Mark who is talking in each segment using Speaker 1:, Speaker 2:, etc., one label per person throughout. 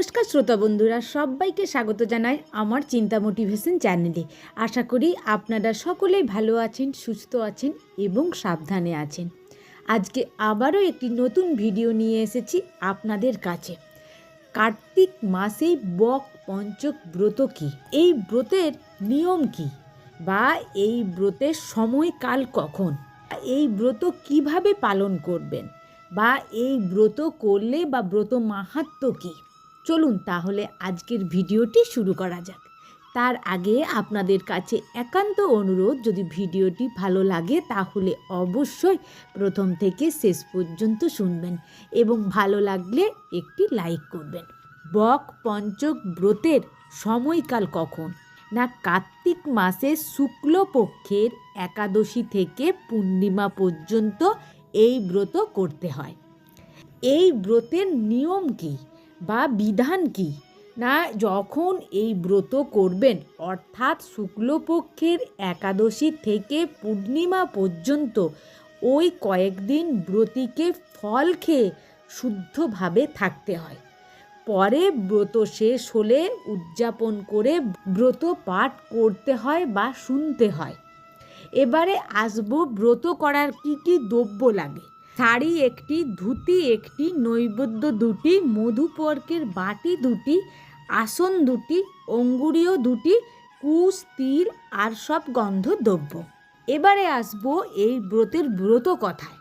Speaker 1: নমস্কার শ্রোতা বন্ধুরা, সবাইকে স্বাগত জানাই আমার চিন্তা মোটিভেশন চ্যানেলে। আশা করি আপনারা সকলেই ভালো আছেন, সুস্থ আছেন এবং সাবধানে আছেন। আজকে আবারও একটি নতুন ভিডিও নিয়ে এসেছি আপনাদের কাছে। কার্তিক মাসে বক পঞ্চক ব্রত কী? এই ব্রতের নিয়ম কী? বা এই ব্রতের সময়কাল কখন? এই ব্রত কীভাবে পালন করবেন? বা এই ব্রত করলে বা ব্রত মাহাত্ম কী? চলুন তাহলে আজকের ভিডিওটি শুরু করা যাক। তার আগে আপনাদের কাছে একান্ত অনুরোধ, যদি ভিডিওটি ভালো লাগে তাহলে অবশ্যই প্রথম থেকে শেষ পর্যন্ত শুনবেন এবং ভালো লাগলে একটি লাইক করবেন। বক পঞ্চক ব্রতের সময়কাল কখন? না কার্তিক মাসের শুক্লপক্ষের একাদশী থেকে পূর্ণিমা পর্যন্ত এই ব্রত করতে হয়। এই ব্রতের নিয়ম কী? বা বিধান কি? না, যখন এই ব্রত করবেন, অর্থাৎ শুক্লপক্ষের একাদশী থেকে পূর্ণিমা পর্যন্ত ওই কয়েকদিন ব্রতীকে ফল খেয়ে শুদ্ধভাবে থাকতে হয়। পরে ব্রত শেষ হলে উদযাপন করে ব্রত পাঠ করতে হয় বা শুনতে হয়। এবারে আসব, ব্রত করার কি কি দ্রব্য লাগে? শাড়ি একটি, ধুতি একটি, নৈবেদ্য দুটি মধুপর্কের বাটি দুটি, আসন দুটি, অঙ্গুরীয় দুটি, কুশ, তিল আর সব গন্ধ দ্রব্য এবারে আসব এই ব্রতের ব্রত কথায়।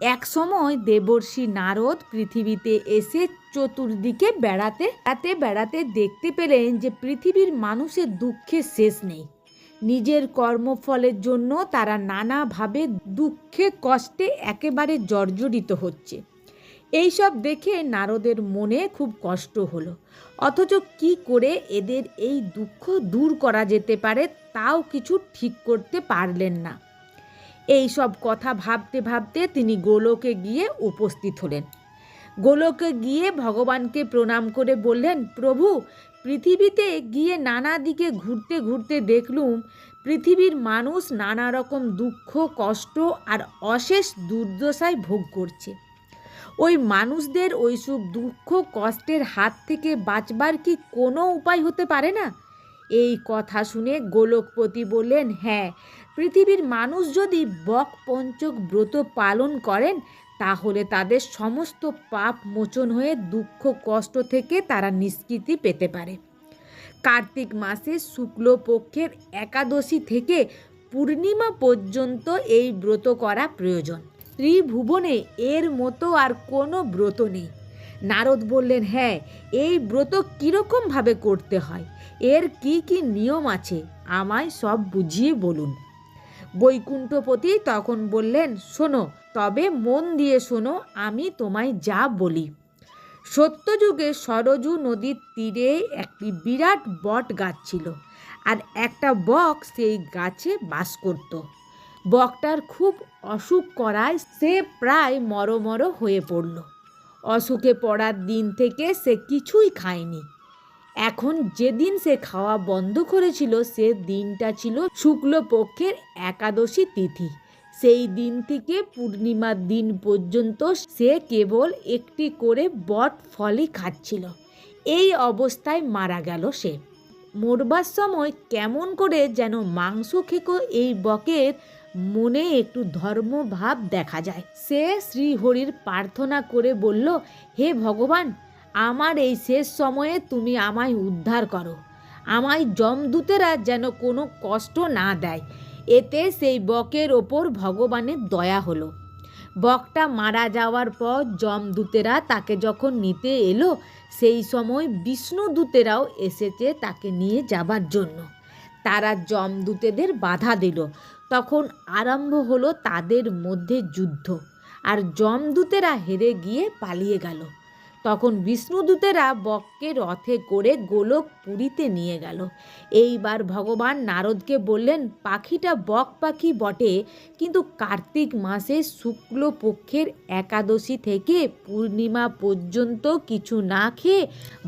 Speaker 1: এক সময় দেবর্ষি নারদ পৃথিবীতে এসে চতুর্দিকে বেড়াতে বেড়াতে বেড়াতে দেখতে পেলেন যে পৃথিবীর মানুষের দুঃখের শেষ নেই। নিজের কর্মফলের জন্য তারা নানাভাবে দুঃখে, কষ্টে একেবারে জর্জরিত হচ্ছে। এইসব দেখে নারদের মনে খুব কষ্ট হলো। অথচ কি করে এদের এই দুঃখ দূর করা যেতে পারে তাও কিছু ঠিক করতে পারলেন না। এই সব কথা ভাবতে ভাবতে তিনি গোলকে গিয়ে উপস্থিত হলেন। গোলকে গিয়ে ভগবানকে প্রণাম করে বললেন, প্রভু, পৃথিবীতে গিয়ে নানা দিকে ঘুরতে ঘুরতে দেখলুম, পৃথিবীর মানুষ নানা রকম দুঃখ, কষ্ট আর অশেষ দুর্দশায় ভোগ করছে। ওই মানুষদের ওইসব দুঃখ, কষ্টের হাত থেকে বাঁচবার কি কোনো উপায় হতে পারে না? এই কথা শুনে গোলকপতি বললেন হ্যাঁ পৃথিবীর মানুষ যদি বক পঞ্চক ব্রত পালন করেন তাহলে তাদের সমস্ত পাপ মোচন হয়ে দুঃখ, কষ্ট থেকে তারা নিষ্কৃতি পেতে পারে। কার্তিক মাসে শুক্লপক্ষের একাদশী থেকে পূর্ণিমা পর্যন্ত এই ব্রত করা প্রয়োজন। ত্রিভুবনে এর মতো আর কোনো ব্রত নেই। নারদ বললেন হ্যাঁ এই ব্রত কীরকমভাবে করতে হয়? এর কি কি নিয়ম আছে? আমায় সব বুঝিয়ে বলুন। বৈকুণ্ঠপতি তখন বললেন, শোনো, তবে মন দিয়ে শোনো, আমি তোমায় যা বলি। সত্যযুগে সরজু নদীর তীরে একটি বিরাট বট গাছ ছিল আর একটা বক সেই গাছে বাস করত। বকটার খুব অসুখ করায় সে প্রায় মরমর হয়ে পড়ল। অসুখে পড়ার দিন থেকে সে কিছুই খায়নি। এখন যেদিন সে খাওয়া বন্ধ করেছিল, সে দিনটা ছিল শুক্লপক্ষের একাদশী তিথি। সেই দিন থেকে পূর্ণিমার দিন পর্যন্ত সে কেবল একটি করে বট ফলই খাচ্ছিল। এই অবস্থায় মারা গেল সে। মরবার সময় কেমন করে যেন মাংস খেকো এই বকের মনে একটু ধর্মভাব দেখা যায়। সে শ্রীহরির প্রার্থনা করে বলল, হে ভগবান আমার এই শেষ সময়ে তুমি আমায় উদ্ধার করো। আমায় যমদূতেরা যেন কোনো কষ্ট না দেয়। এতে সেই বকের ওপর ভগবানের দয়া হলো। বকটা মারা যাওয়ার পর যমদূতেরা তাকে যখন নিতে এলো, সেই সময় বিষ্ণুদূতেরাও এসেছে তাকে নিয়ে যাবার জন্য। তারা যমদূতেদের বাধা দিল। তখন আরম্ভ হলো তাদের মধ্যে যুদ্ধ। আর যমদূতেরা হেরে গিয়ে পালিয়ে গেল। তখন বিষ্ণুদূতেরা বককে রথে করে গোলক পুরীতে নিয়ে গেল। এইবার ভগবান নারদকে বললেন, পাখিটা বক পাখি বটে, কিন্তু কার্তিক মাসে শুক্লপক্ষের একাদশী থেকে পূর্ণিমা পর্যন্ত কিছু না খেয়ে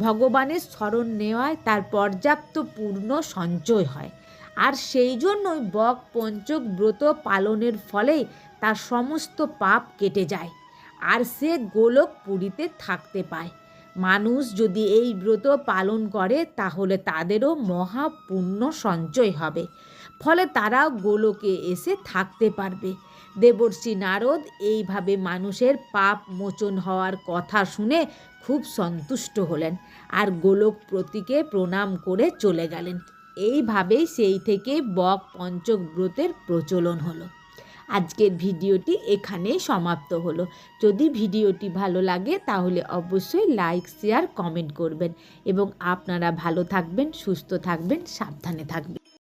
Speaker 1: ভগবানের স্মরণ নেওয়ায় তার পর্যাপ্ত পূর্ণ সঞ্চয় হয়। আর সেই জন্যই বক পঞ্চক ব্রত পালনের ফলে তার সমস্ত পাপ কেটে যায়। আর সে গোলক পুরীতে থাকতে পায়। মানুষ যদি এই ব্রত পালন করে, তাহলে তাদেরও মহা পুণ্য সঞ্চয় হবে। ফলে তারা গোলকে এসে থাকতে পারবে। দেবর্ষি নারদ এইভাবে মানুষের পাপ মোচন হওয়ার কথা শুনে খুব সন্তুষ্ট হলেন আর গোলক প্রতীকে প্রণাম করে চলে গেলেন। এইভাবেই সেই থেকে বক পঞ্চক ব্রতের প্রচলন হলো। আজকের ভিডিওটি এখানেই সমাপ্ত হলো। যদি ভিডিওটি ভালো লাগে, তাহলে অবশ্যই লাইক, শেয়ার, কমেন্ট করবেন। এবং আপনারা ভালো থাকবেন, সুস্থ থাকবেন, সাবধানে থাকবেন।